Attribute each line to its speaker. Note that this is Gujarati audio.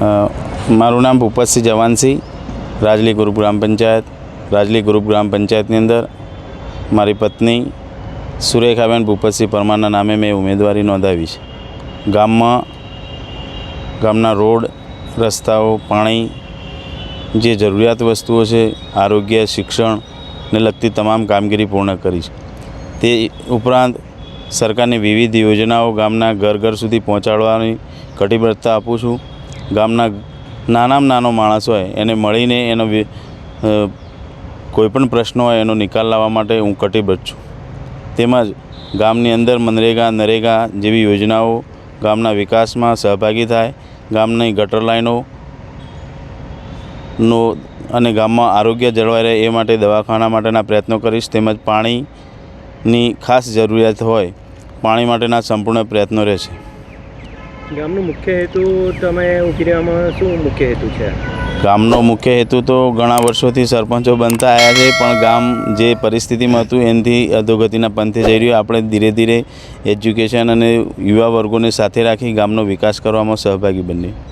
Speaker 1: મારું નામ ભૂપતસિંહ જવાનસિંહ, રાજલી ગ્રુપ ગ્રામ પંચાયત. રાજલી ગ્રુપ ગ્રામ પંચાયતની અંદર મારી પત્ની સુરેખાબેન ભૂપતસિંહ પરમારના નામે મેં ઉમેદવારી નોંધાવી છે. ગામમાં, ગામના રોડ, રસ્તાઓ, પાણી, જે જરૂરિયાત વસ્તુઓ છે, આરોગ્ય શિક્ષણને લગતી તમામ કામગીરી પૂર્ણ કરી છે. તે ઉપરાંત સરકારની વિવિધ યોજનાઓ ગામના ઘર ઘર સુધી પહોંચાડવાની કટિબદ્ધતા આપું છું. ગામના નાનામાં નાનો માણસ હોય, એને મળીને એનો કોઈપણ પ્રશ્ન હોય, એનો નિકાલ લાવવા માટે હું કટિબદ્ધ છું. તેમજ ગામની અંદર મનરેગા, નરેગા જેવી યોજનાઓ ગામના વિકાસમાં સહભાગી થાય, ગામની ગટર લાઈનો નો અને ગામમાં આરોગ્ય જળવાઈ રહે એ માટે દવાખાના માટેના પ્રયત્નો કરીશ. તેમજ પાણીની ખાસ જરૂરિયાત હોય, પાણી માટેના સંપૂર્ણ પ્રયત્નો રહેશે.
Speaker 2: ગામનો મુખ્ય હેતુ તમે ઊભી રહેવામાં શું મુખ્ય હેતુ છે?
Speaker 1: ગામનો મુખ્ય હેતુ તો ઘણા વર્ષોથી સરપંચો બનતા આવ્યા છે, પણ ગામ જે પરિસ્થિતિમાં હતું એનાથી અધોગતિના પંથે જઈ રહ્યું. આપણે ધીરે ધીરે એજ્યુકેશન અને યુવા વર્ગોને સાથે રાખી ગામનો વિકાસ કરવામાં સહભાગી બનીએ.